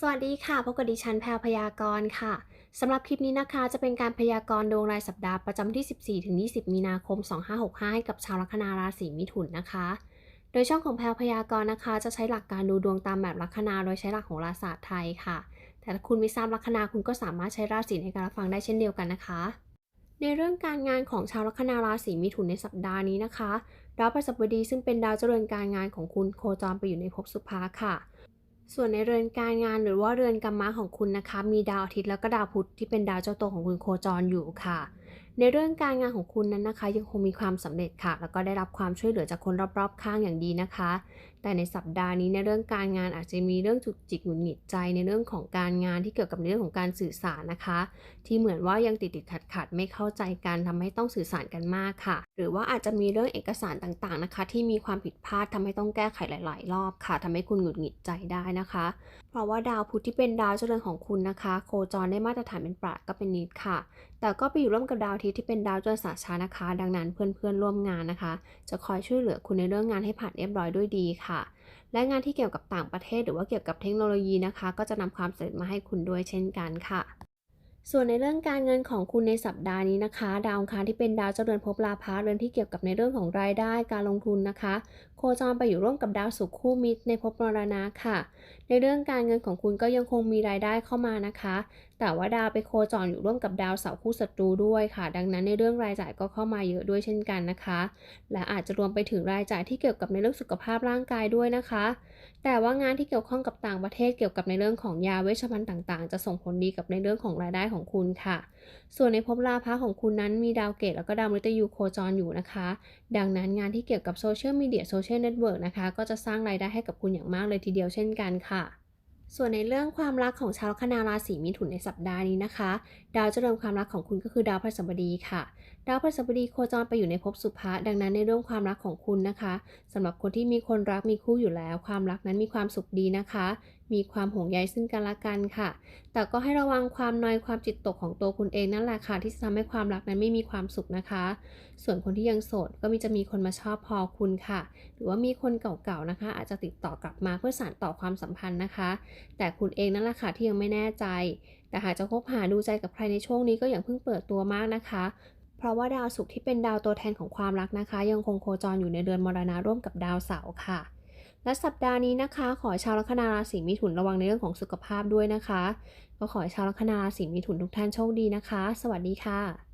สวัสดีค่ะพบกับดิฉันแพรพยากรณ์ค่ะสำหรับคลิปนี้นะคะ จะเป็นการพยากรณ์ดวงรายสัปดาห์ประจำที่ 14ถึง20 มีนาคม 2565 ให้กับชาวลัคนาราศีมิถุนนะคะ โดยช่องของแพรพยากรณ์นะคะ จะใช้หลักการดูดวงตามแบบลัคนาโดยใช้หลักโหราศาสตร์ไทยค่ะ แต่ถ้าคุณไม่ทราบลัคนาคุณก็สามารถใช้ราศีในการรับฟังได้เช่นเดียวกันนะคะ ในเรื่องการงานของชาวลัคนาราศีมิถุนในสัปดาห์นี้นะคะดาวพฤหัสบดีซึ่งเป็นดาวเจริญการงานของคุณโคจรไปอยู่ในภพสุภาค่ะ ส่วนในเรือนการงานหรือว่าเรือนกรรมะของคุณนะคะ มีดาวอาทิตย์แล้วก็ดาวพุธที่เป็นดาวเจ้าตัวของคุณโคจรอยู่ค่ะ ในเรื่องการงานของคุณนั้นนะคะ ยังคงมีความสำเร็จค่ะ แล้วก็ได้รับความช่วยเหลือจากคนรอบๆ ข้างอย่างดีนะคะ แต่ในสัปดาห์นี้ในเรื่องการงานอาจจะมีเรื่องจุกจิกหงุดหงิดใจในเรื่องของการงานที่เกี่ยวกับเรื่องของการสื่อสารนะคะ ที่เหมือนว่ายังติดติดขัดขัดไม่เข้าใจกันทำให้ต้องสื่อสารกันมากค่ะ หรือว่าอาจจะมีเรื่องเอกสารต่างๆนะคะ ที่มีความผิดพลาดทำให้ต้องแก้ไขหลาย ๆ รอบค่ะทำให้คุณหงุดหงิดใจได้นะคะ เพราะว่าดาวพุธที่เป็นดาวเจริญของคุณนะคะ โคจรได้มาตรฐานเป็นประก็เป็นนิดค่ะ แต่ก็ไปอยู่ร่วมกับดาวอาทิตย์ที่เป็นดาวเจรสาชานะคะ ดังนั้นเพื่อนๆร่วมงานนะคะ จะคอยช่วยเหลือคุณในเรื่องงานให้ผ่านเรียบร้อยด้วยดีค่ะ และงานที่เกี่ยวกับต่างประเทศ หรือว่าเกี่ยวกับเทคโนโลยีนะคะ ก็จะนำความสำเร็จมาให้คุณด้วยเช่นกันค่ะส่วนในเรื่องการเงินของคุณในสัปดาห์นี้นะคะ ดาวอังคารที่เป็นดาวเจ้าเรือนภพลาภะเรือนที่เกี่ยวกับในเรื่องของรายได้การลงทุนนะคะ จรไปอยู่ร่วมกับดาวศุกร์คู่มิตรในภพมรณะค่ะ ในเรื่องการเงินของคุณก็ยังคงมีรายได้เข้ามานะคะ แต่ว่าดาวไปโคจรอยู่ร่วมกับดาวเสาร์คู่ศัตรูด้วยค่ะ ดังนั้นในเรื่องรายจ่ายก็เข้ามาเยอะด้วยเช่นกันนะคะ และอาจจะรวมไปถึงรายจ่ายที่เกี่ยวกับในเรื่องสุขภาพร่างกายด้วยนะคะ แต่ว่างานที่เกี่ยวข้องกับต่างประเทศเกี่ยวกับในเรื่องของยาเวชภัณฑ์ต่างๆ จะส่งผลดีกับในเรื่องของรายได้ของคุณค่ะ ส่วนในภพลาภะของคุณนั้นมีดาวเกตแล้วก็ดาวมฤตยูโคจรอยู่นะคะ ดังนั้นงานที่เกี่ยวกับโซเชียลมีเดียโซเชียลเน็ตเวิร์กนะคะ ก็จะสร้างรายได้ให้กับคุณอย่างมากเลยทีเดียวเช่นกันค่ะ ส่วนในเรื่องความรักของชาวลัคนาราศีมิถุนในสัปดาห์นี้นะคะ ดาวเจริญความรักของคุณก็คือดาวพฤหัสบดีค่ะ ดาวพฤหัสบดีโคจรไปอยู่ในภพสุภะดังนั้นในเรื่องความรักของคุณนะคะสำหรับคนที่มีคนรักมีคู่อยู่แล้ว ความรักนั้นมีความสุขดีนะคะมีความห่วงใยซึ่งกันและกันค่ะ แต่ก็ให้ระวังความนอยความจิตตกของตัวคุณเองนั่นแหละค่ะที่จะทำให้ความรักนั้นไม่มีความสุขนะคะ ส่วนคนที่ยังโสดก็มีจะมีคนมาชอบพอคุณค่ะ หรือว่ามีคนเก่าๆนะคะ อาจจะติดต่อกลับมาเพื่อสานต่อความสัมพันธ์นะคะ แต่คุณเองนั่นแหละค่ะที่ยังไม่แน่ใจ แต่หากจะคบหาดูใจกับใครในช่วงนี้ก็อย่าเพิ่งเปิดตัวมากนะคะเพราะว่าดาวศุกร์ที่เป็นดาวตัวแทนของความรักนะคะ ยังคงโคจรอยู่ในเดือนมรณะร่วมกับดาวเสาร์ค่ะ และสัปดาห์นี้นะคะ ขอให้ชาวลัคนาราศีมิถุนระวังในเรื่องของสุขภาพด้วยนะคะ ก็ขอให้ชาวลัคนาราศีมิถุนทุกท่านโชคดีนะคะ สวัสดีค่ะ